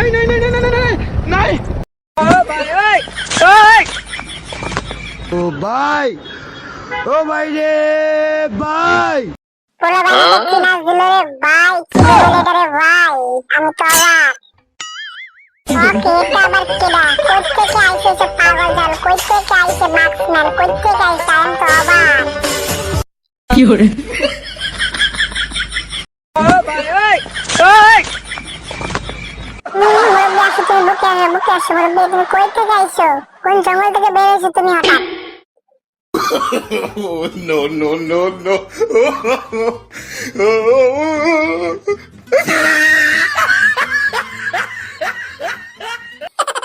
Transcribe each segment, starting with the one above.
নাই নাই নাই নাই নাই নাই নাই ও ভাই ও ভাই রে ভাই। পোলা ভাই কি নাচ দিল রে ভাই কি বলে রে ভাই আমি তো অবাক। ওকে এটা আবার কেডা? কই থেকে আইছে সে পাগল জাল? কই থেকে আইছে মার্কসম্যান কই থেকে আইছে? আমি তো অবাক। কি hore মুরব্বী তুমি কই থেকে আইছো? কোন জঙ্গল থেকে বেরিয়েছো তুমি হঠাৎ? No, no, no, no.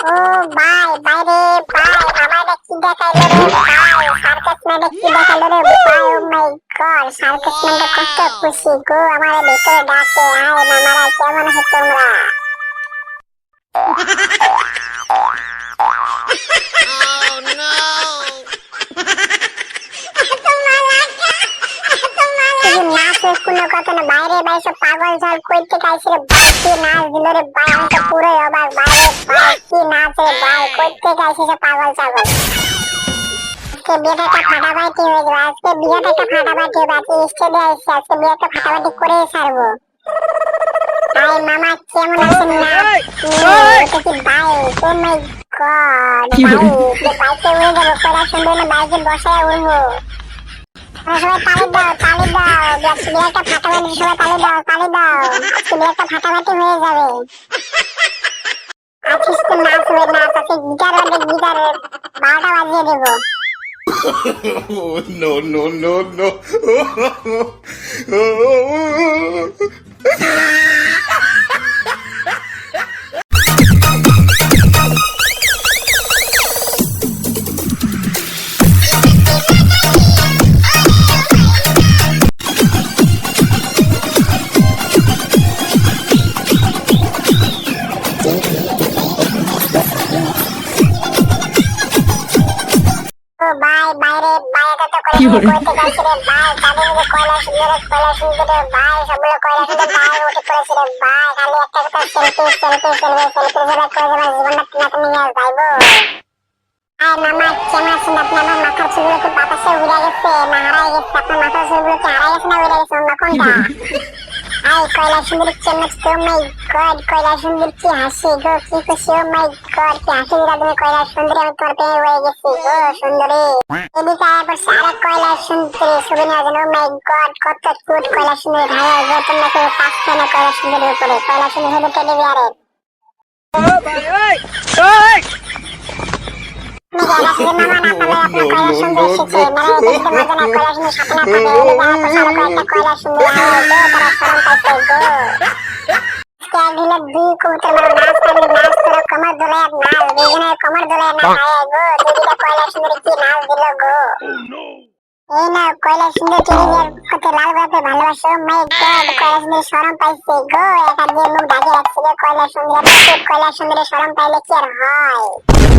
ও ভাই বাইরে ভাই আমারে কি দেখাইলো রে ভাই সার্কাস ম্যানে কি দেখাইলো রে ভাই ও মাই গড সার্কাস ম্যানটা কত খুশি গো আমারে ভিতরে ডাকে আয় মামারা কেমন আছো তোমরা? বাইরে বাইরে পাগল ঝাল কইতে গাইছে রে ভাই কি নাচ দিল রে, ভাই, আমি তো পুরোই অবাক বাইরে ভাই কি নাচ রে, ভাই কইতে গাইছে সব পাগল ছাগল। আজকে বিয়েটা একটা ফাটাফাটি হয়ে যাবে, আজকে বিয়েটা একটা ফাটাফাটি হবে, আজকে স্টেডে আসছে আজকে বিয়েটা ফাটাফাটি করে ছাড়বো। ভাই মামা কেমন আছেন না? এটা কি ভাই? ও মাই গড ভাই বাইকে উড়ে যাব কয়লা সুন্দর না বাইকে বসায় উড়বো। সবাই তালি দাও তালি দাও আজকে বিয়েটা ফাটাফাটি সবাই তালি দাও তালি দাও। আজকে বিয়েটা ফাটাফাটি হয়ে যাবে। আজকে শুধু নাচ হবে নাচ আজকে গিটার বাজে গিটার বারোটা বাজিয়ে দেবো। Oh, no, no, no, no. মাথার চুলগুলো কি বাতাসে উড়ে গেছে? না, হারাই গেছে, আপনার মাথার চুলগুলো কি হারাই গেছে না উড়ে গেছে? অন্য কোনটা? আই কয়লা সুন্দর চেমচ গো মাই গড কয়লা সুন্দর কি হাসি গো, কি খুশি ও মাই গড কি হাসি দিলা তুমি কয়লা সুন্দরী আমি তোমার প্রেমে হয়ে গেছি গো, সুন্দরী। এদিকে আয় পড়ছে আরেক কয়লা সুন্দরী ছবি নেওয়ার জন্য মাই গড কত কিউট কয়লা সুন্দরী ভাই গো, তোমরা কেউ পাস কেন কয়লা সুন্দরীর উপরে কয়লা সুন্দরী হলো টেডি বিয়ারের। তুমি গেলা শুধু দুই কবুতর মারো নাচ পারলে নাচ করো কমর দোলে আর নাচ দুজনের কমর দোলে না আয় গো দুইটা কয়লা সুন্দরী কি নাচ দিল গো এই না কয়লা সুন্দর সুন্দর কয়লা সুন্দর শরম পাইলে কি আর হয়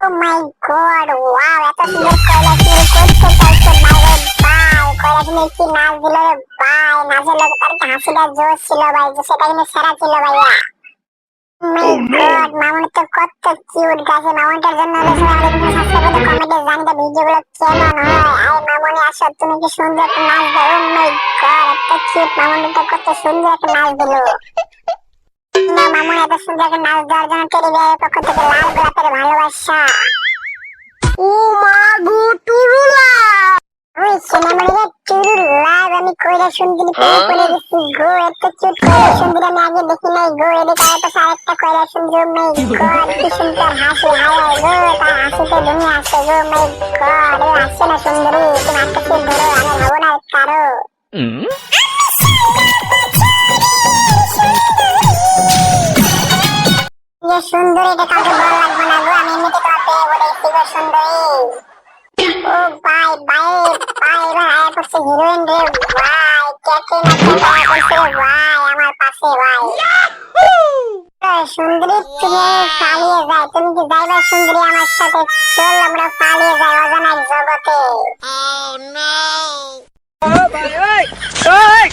ও মাই গড ওয়াও এত সুন্দর কয়লা সুন্দর করতে চাইছে বাইরে বাই কয়লা সুন্দর কি নাচ দিল রে বাই নাচের লোক তার হাসিটা জোর ছিল ভাই যে সেটা কিন্তু সেরা ছিল ভাইয়া। মাই মামুন তো কত কিউট গাছে মামুনটার জন্য হলে সবাই আমাদের কিন্তু সাবস্ক্রাইব করতে কমেন্টে জানতে ভিডিওগুলো কেমন হয়। আই মামুনি আসো তুমি কি সুন্দর একটা নাচ দাও ও মাই গড এত কিউট মামুনটা কত সুন্দর একটা নাচ দিলো। মামুন এত সুন্দর একটা নাচ দেওয়ার জন্য টেডি বিয়ারের পক্ষ থেকে লাল গোলাপের ভালোবাসা। ও মা গো টুরুলা ওই সিনেমার টুরুল লাভ আমি কইরা সুন্দরী প্রেমে পড়ে গেছি গো এত কিউট কইরা সুন্দরী আমি আগে দেখি নাই গো এদিকে আর পাশে আরেকটা কইরা সুন্দরী মাই গড কি সুন্দর হাসি হায় গো তার হাসিতে দুনিয়া আসে গো মাই গড ও হাসছে না সুন্দরী তুমি খুব ধরো আমি হব না কারও। সুন্দরী এটা কাউকে বড় লাগবে না গো আমি এমনিতে পড়ে গেছি গো সুন্দরী। ও ভাই ভাই ভাই আয়া করছে হিরোইন রে ভাই ক্যাটরিনা আয়া করছে রে ভাই আমার পাশে ভাই। সুন্দরী তুমি পালিয়ে যায় তুমি কি যাইবা সুন্দরী আমার সাথে? চল আমরা পালিয়ে যাই অজানা জগতে। Oh, no. ভাই ওই ওই!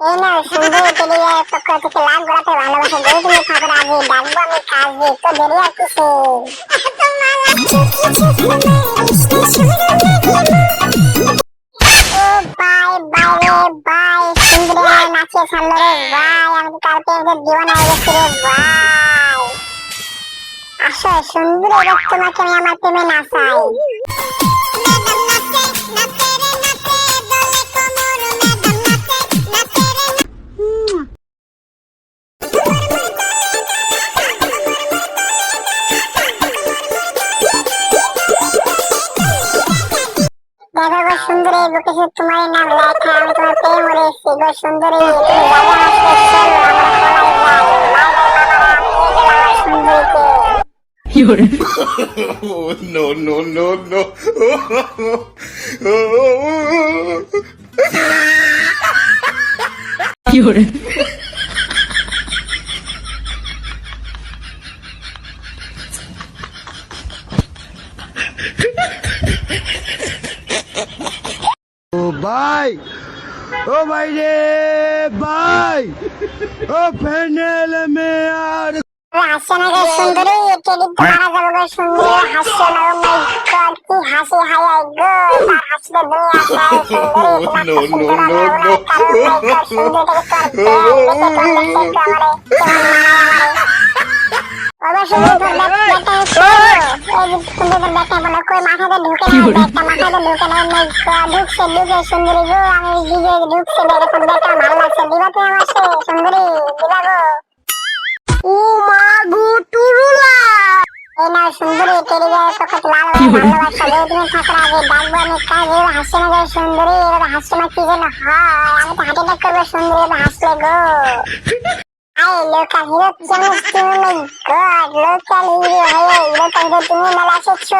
এই না সুন্দর টেলিগ্রামের পক্ষ থেকে লাখ গোড়াতে ভালোবাসা যদি তুমি থাকো রাজি ডাকবো, আমি কাজে তো দেরি আর কিসে আসো সুন্দর তোমাকে আমি আমার প্রেমে নাচাই। বুকে তোমার নাম লেখা আমি তোমার প্রেম এসেছি গো সুন্দরী তুমি যাবে আসলে চলো আমরা পলাই যাই আমার，Oh, no, no, no, no. Oh, ভাই। ও ভাই রে ভাই। ও ফেনেল মে আর হাসছে না সুন্দরী টেডি মারা যাবে গো সুন্দরী। হাসছে না ও মাই গড কি হাসি হাই আই গো। দুনিয়া সুন্দরী। তোমার না না সুন্দরী সুন্দরী সুন্দরী হাসছে না কি যেন হয় আমি তো হার্ট অ্যাটাক করব সুন্দরী হাসলে গো আই লোকাল হিরো তুমি গড লোকাল হিরো হয়ে লোকাল হিরো তুমি মেলা এসেছ